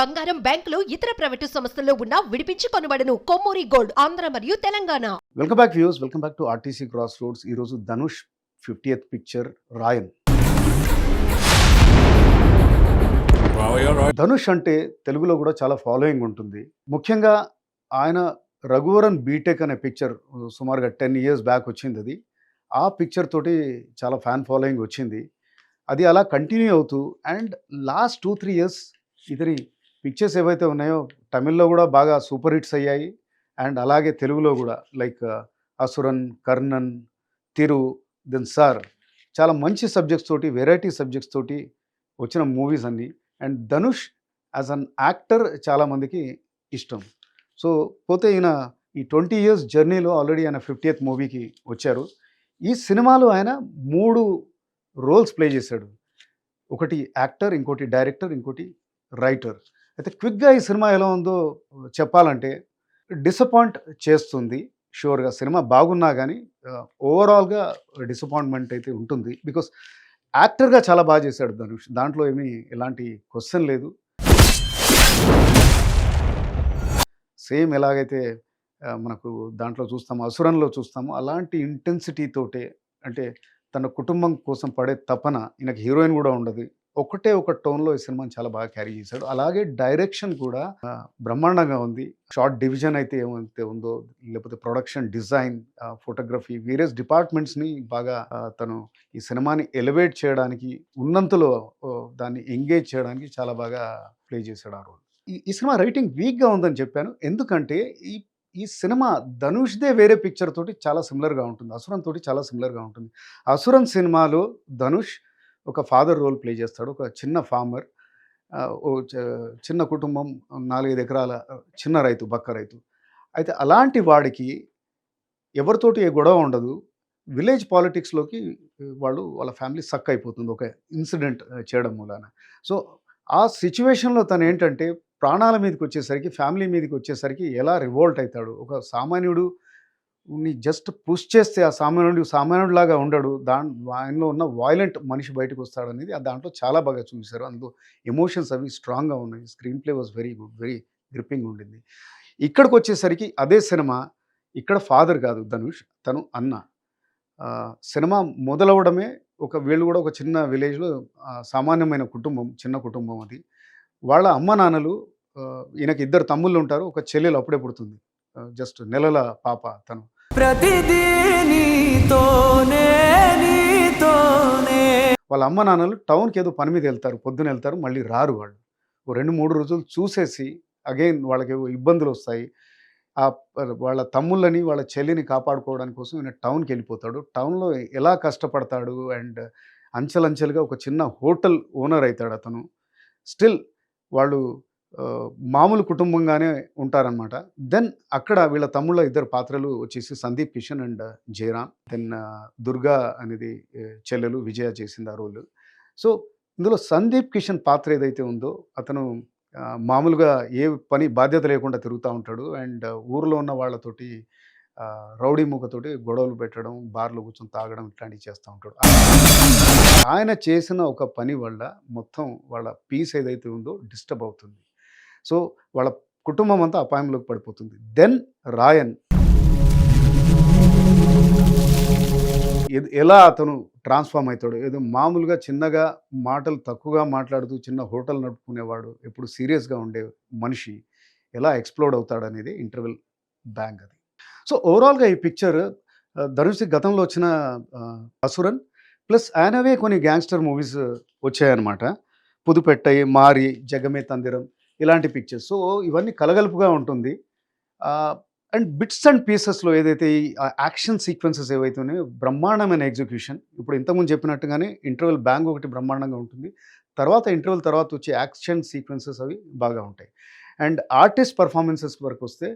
బంగారం బ్యాంకులు ఇతర ప్రైవేటు సంస్థల్లో ఉన్న విడిపించి కొనబడను. కొమ్మూరి గోల్డ్ ఆంధ్ర మరియు Telangana. Welcome back views welcome back to RTC cross roads ఈరోజు ధనుష్ ఫిఫ్టీయత్ పిక్చర్ రాయన్. ధనుష్ అంటే తెలుగులో కూడా చాలా ఫాలోయింగ్ ఉంటుంది. ముఖ్యంగా ఆయన రఘువరన్ బీటెక్ అనే పిక్చర్ సుమారుగా టెన్ ఇయర్స్ బ్యాక్ వచ్చింది అది. ఆ పిక్చర్ తోటి చాలా ఫ్యాన్ ఫాలోయింగ్ వచ్చింది. అది అలా కంటిన్యూ అవుతూ and last two three years ఇతని పిక్చర్స్ ఏవైతే ఉన్నాయో తమిళ్ళో కూడా బాగా సూపర్ హిట్స్ అయ్యాయి. అండ్ అలాగే తెలుగులో కూడా like uh, Asuran Karnan Thiru then sir. చాలా మంచి సబ్జెక్ట్స్ తోటి వెరైటీ సబ్జెక్ట్స్ తోటి వచ్చిన మూవీస్ అన్నీ. And Dhanush as an actor చాలామందికి ఇష్టం. సో పోతే ఈయన ఈ ట్వంటీ ఇయర్స్ జర్నీలో ఆల్రెడీ ఆయన ఫిఫ్టీయత్ మూవీకి వచ్చారు. ఈ సినిమాలో ఆయన మూడు రోల్స్ ప్లే చేశాడు. ఒకటి యాక్టర్ ఇంకోటి డైరెక్టర్ ఇంకోటి రైటర్. అయితే క్విక్గా ఈ సినిమా ఎలా ఉందో చెప్పాలంటే డిసప్పాయింట్ చేస్తుంది. షూర్గా సినిమా బాగున్నా కానీ ఓవరాల్గా డిసప్పాయింట్మెంట్ అయితే ఉంటుంది. బికాస్ యాక్టర్గా చాలా బాగా చేశాడు ధనుష్. దాంట్లో ఏమీ ఎలాంటి క్వశ్చన్ లేదు. సేమ్ ఎలాగైతే మనకు దాంట్లో చూస్తాము అసురంలో చూస్తాము అలాంటి ఇంటెన్సిటీతోటే అంటే తన కుటుంబం కోసం పడే తపన ఈయనకి హీరోయిన్ కూడా ఉండదు. ఒకటే ఒక టోన్లో ఈ సినిమాని చాలా బాగా క్యారీ చేశాడు. అలాగే డైరెక్షన్ కూడా బ్రహ్మాండంగా ఉంది. షార్ట్ డివిజన్ అయితే ఏమైతే ఉందో లేకపోతే ప్రొడక్షన్ డిజైన్ ఫోటోగ్రఫీ వేరియస్ డిపార్ట్మెంట్స్ని బాగా తను ఈ సినిమాని ఎలివేట్ చేయడానికి ఉన్నంతలో దాన్ని ఎంగేజ్ చేయడానికి చాలా బాగా ప్లే చేశాడు ఆ రోల్. ఈ సినిమా రైటింగ్ వీక్గా ఉందని చెప్పాను. ఎందుకంటే ఈ ఈ సినిమా ధనుష్దే వేరే పిక్చర్ తోటి చాలా సిమిలర్గా ఉంటుంది. అసురన్ తోటి చాలా సిమిలర్గా ఉంటుంది. అసురన్ సినిమాలో ధనుష్ ఒక ఫాదర్ రోల్ ప్లే చేస్తాడు. ఒక చిన్న ఫార్మర్ ఓ చిన్న కుటుంబం నాలుగైదు ఎకరాల చిన్న రైతు బక్క రైతు. అయితే అలాంటి వాడికి ఎవరితోటి ఏ గొడవ ఉండదు. విలేజ్ పాలిటిక్స్లోకి వాళ్ళు వాళ్ళ ఫ్యామిలీ సక్ అయిపోతుంది ఒక ఇన్సిడెంట్ చేయడం మూలాన. సో ఆ సిచ్యువేషన్లో తను ఏంటంటే ప్రాణాల మీదకి వచ్చేసరికి ఫ్యామిలీ మీదకి వచ్చేసరికి ఎలా రివోల్ట్ అవుతాడు? ఒక సామాన్యుడు ని జస్ట్ పుష్ చేస్తే ఆ సామాన్యుడు సామాన్యుడిలాగా ఉండడు. దాని ఆయనలో ఉన్న వాయిలెంట్ మనిషి బయటకు వస్తాడు అనేది దాంట్లో చాలా బాగా చూపిస్తారు అందులో ఎమోషన్స్ అవి స్ట్రాంగ్గా ఉన్నాయి. Screenplay was very good very gripping ఉండింది. ఇక్కడికి వచ్చేసరికి అదే సినిమా ఇక్కడ ఫాదర్ కాదు ధనుష్ తను అన్న. సినిమా మొదలవడమే ఒక వీళ్ళు కూడా ఒక చిన్న విలేజ్లో సామాన్యమైన కుటుంబం చిన్న కుటుంబం అది. వాళ్ళ అమ్మ నాన్నలు ఈయనకి ఇద్దరు తమ్ముళ్ళు ఉంటారు. ఒక చెల్లెలు అప్పుడే పుడుతుంది. జస్ట్ నెలల పాప తను. వాళ్ళ అమ్మ నాన్నలు టౌన్కి ఏదో పని మీద వెళ్తారు పొద్దున వెళ్తారు మళ్ళీ రారు వాళ్ళు. ఓ రెండు మూడు రోజులు చూసేసి అగైన్ వాళ్ళకి ఇబ్బందులు వస్తాయి. ఆ వాళ్ళ తమ్ముళ్ళని వాళ్ళ చెల్లిని కాపాడుకోవడానికి కోసం ఈయన టౌన్కి వెళ్ళిపోతాడు. టౌన్లో ఎలా కష్టపడతాడు అండ్ అంచెలంచెలుగా ఒక చిన్న హోటల్ ఓనర్ అవుతాడు అతను. స్టిల్ వాళ్ళు మామూలు కుటుంబంగానే ఉంటారనమాట దెన్ అక్కడ వీళ్ళ తమ్ముళ్ళ ఇద్దరు పాత్రలు వచ్చేసి సందీప్ కిషన్ అండ్ జయరామ్ దెన్ దుర్గా అనేది చెల్లెలు విజయ చేసింది ఆ రోల్. సో ఇందులో సందీప్ కిషన్ పాత్ర ఏదైతే ఉందో అతను మామూలుగా ఏ పని బాధ్యత లేకుండా తిరుగుతూ ఉంటాడు. అండ్ ఊర్లో ఉన్న వాళ్ళతోటి రౌడీ మూకతోటి గొడవలు పెట్టడం బార్లో కూర్చొని తాగడం ఇట్లాంటివి చేస్తూ ఉంటాడు. ఆయన చేసిన ఒక పని వల్ల మొత్తం వాళ్ళ పీస్ ఏదైతే ఉందో డిస్టర్బ్ అవుతుంది. సో వాళ్ళ కుటుంబం అంతా అపాయంలోకి పడిపోతుంది. దెన్ రాయన్. ఎలా అతను ట్రాన్స్ఫార్మ్ అవుతాడు ఏదో మామూలుగా చిన్నగా మాటలు తక్కువగా మాట్లాడుతూ చిన్న హోటల్ నడుపుకునేవాడు ఎప్పుడు సీరియస్గా ఉండే మనిషి ఎలా ఎక్స్ప్లోడ్ అవుతాడు అనేది ఇంటర్వెల్ బ్యాంక్ అది. సో ఓవరాల్గా ఈ పిక్చర్ ధనుష్ గతంలో వచ్చిన అసురన్ ప్లస్ ఆయనవే కొన్ని గ్యాంగ్స్టర్ మూవీస్ వచ్చాయన్నమాట. పుదుపెట్టై మారి జగమే తందిరం ఇలాంటి పిక్చర్స్ సో ఇవన్నీ కలగలుపుగా ఉంటుంది. అండ్ బిట్స్ అండ్ పీసెస్లో ఏదైతే ఈ యాక్షన్ సీక్వెన్సెస్ ఏవైతే ఉన్నాయో బ్రహ్మాండమైన ఎగ్జిక్యూషన్ ఇప్పుడు ఇంతకుముందు చెప్పినట్టుగానే ఇంటర్వెల్ బ్యాంగ్ ఒకటి బ్రహ్మాండంగా ఉంటుంది. తర్వాత ఇంటర్వెల్ తర్వాత వచ్చే యాక్షన్ సీక్వెన్సెస్ అవి బాగా ఉంటాయి. అండ్ ఆర్టిస్ట్ పర్ఫార్మెన్సెస్ వరకు వస్తే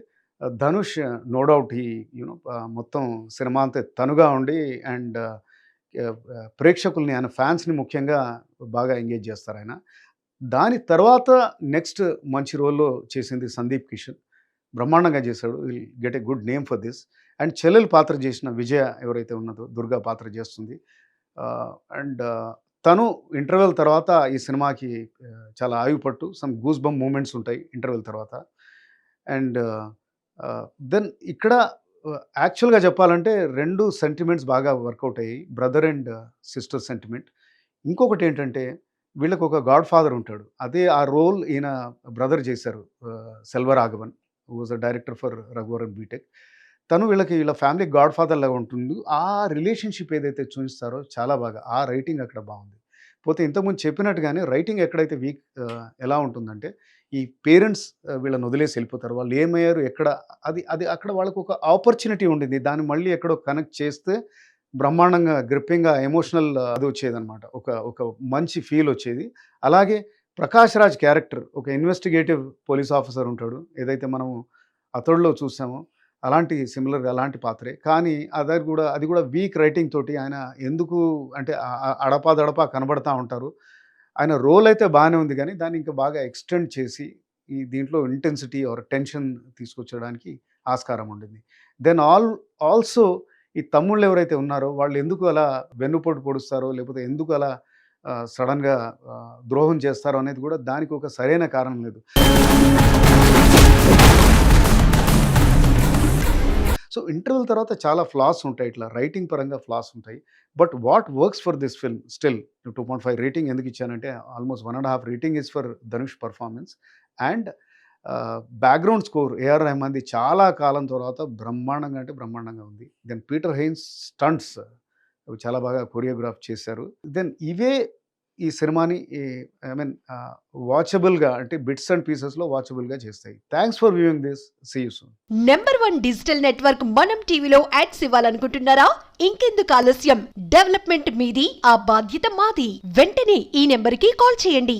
ధనుష్ నో డౌట్ ఈ యూనో మొత్తం సినిమా అంతే తనుగా ఉండి అండ్ ప్రేక్షకుల్ని ఆయన ఫ్యాన్స్ని ముఖ్యంగా బాగా ఎంగేజ్ చేస్తారు ఆయన. దాని తర్వాత నెక్స్ట్ మంచి రోల్లో చేసింది సందీప్ కిషన్. బ్రహ్మాండంగా చేశాడు. Will get a good name for this. And చెల్లెలు పాత్ర చేసిన విజయ ఎవరైతే ఉన్నదో దుర్గా పాత్ర చేస్తుంది. అండ్ తను ఇంటర్వెల్ తర్వాత ఈ సినిమాకి చాలా ఆయుపట్టు some goose bump moments interval interval తర్వాత. అండ్ దెన్ ఇక్కడ యాక్చువల్గా చెప్పాలంటే రెండు సెంటిమెంట్స్ బాగా వర్కౌట్ అయ్యాయి. Brother and sister sentiment. ఇంకొకటి ఏంటంటే వీళ్ళకు ఒక గాడ్ ఫాదర్ ఉంటాడు. అదే ఆ రోల్ ఈయన బ్రదర్ చేశారు Selvaraghavan was a director for Raghuvaran BTech తను వీళ్ళకి వీళ్ళ ఫ్యామిలీ గాడ్ ఫాదర్ లాగా ఉంటుంది. ఆ రిలేషన్షిప్ ఏదైతే చూపిస్తారో చాలా బాగా ఆ రైటింగ్ అక్కడ బాగుంది. పోతే ఇంతకుముందు చెప్పినట్టుగానే రైటింగ్ ఎక్కడైతే వీక్ ఎలా ఉంటుందంటే ఈ పేరెంట్స్ వీళ్ళని వదిలేసి వెళ్ళిపోతారు. వాళ్ళు ఏమయ్యారు ఎక్కడ అది అది అక్కడ వాళ్ళకు ఒక ఆపర్చునిటీ ఉండింది. దాన్ని మళ్ళీ ఎక్కడో కనెక్ట్ చేస్తే బ్రహ్మాండంగా గ్రిప్పింగ్గా ఎమోషనల్ అది వచ్చేదన్నమాట. ఒక ఒక మంచి ఫీల్ వచ్చేది. అలాగే ప్రకాష్ రాజ్ క్యారెక్టర్ ఒక ఇన్వెస్టిగేటివ్ పోలీస్ ఆఫీసర్ ఉంటాడు. ఏదైతే మనము అతడులో చూసామో అలాంటి సిమిలర్గా అలాంటి పాత్రే. కానీ అదర్ కూడా అది కూడా వీక్ రైటింగ్ తోటి ఆయన ఎందుకు అంటే అడపాదడపా కనబడతా ఉంటారు. ఆయన రోల్ అయితే బాగానే ఉంది కానీ దాన్ని ఇంకా బాగా ఎక్స్టెండ్ చేసి ఈ దీంట్లో ఇంటెన్సిటీ ఆర్ టెన్షన్ తీసుకొచ్చడానికి ఆస్కారం ఉండింది. దెన్ ఆల్ ఆల్సో ఈ తమ్ముళ్ళు ఎవరైతే ఉన్నారో వాళ్ళు ఎందుకు అలా వెన్నుపోటు పొడుస్తారో లేకపోతే ఎందుకు అలా సడన్గా ద్రోహం చేస్తారో అనేది కూడా దానికి ఒక సరైన కారణం లేదు. సో ఇంటర్వెల్ తర్వాత చాలా ఫ్లాస్ ఉంటాయి. ఇట్లా రైటింగ్ పరంగా ఫ్లాస్ ఉంటాయి. But what works for this film still? Two point five rating ఎందుకు ఇచ్చానంటే almost one and half rating is for Dhanush performance. And background score AR రెహమాన్ది చాలా కాలం తర్వాత బ్రహ్మాండంగా అంటే బ్రహ్మాండంగా ఉంది. దెన్ పీటర్ హెయిన్స్ స్టంట్స్ అవి చాలా బాగా కొరియోగ్రాఫ్ చేశారు. దెన్ ఇవే ఈ సినిమాని ఐ మీన్ వాచబుల్గా అంటే బిట్స్ అండ్ పీసెస్లో వాచబుల్గా చేస్తాయి. Thanks for viewing this see you soon number one digital network మనం టీవీలో యాడ్స్ ఇవ్వాలనుకుంటున్నారా? ఇంకెందుకు ఆలస్యం? డెవలప్మెంట్ మీది ఆ బాధ్యత మాది. వెంటనే ఈ నెంబర్కి కాల్ చేయండి.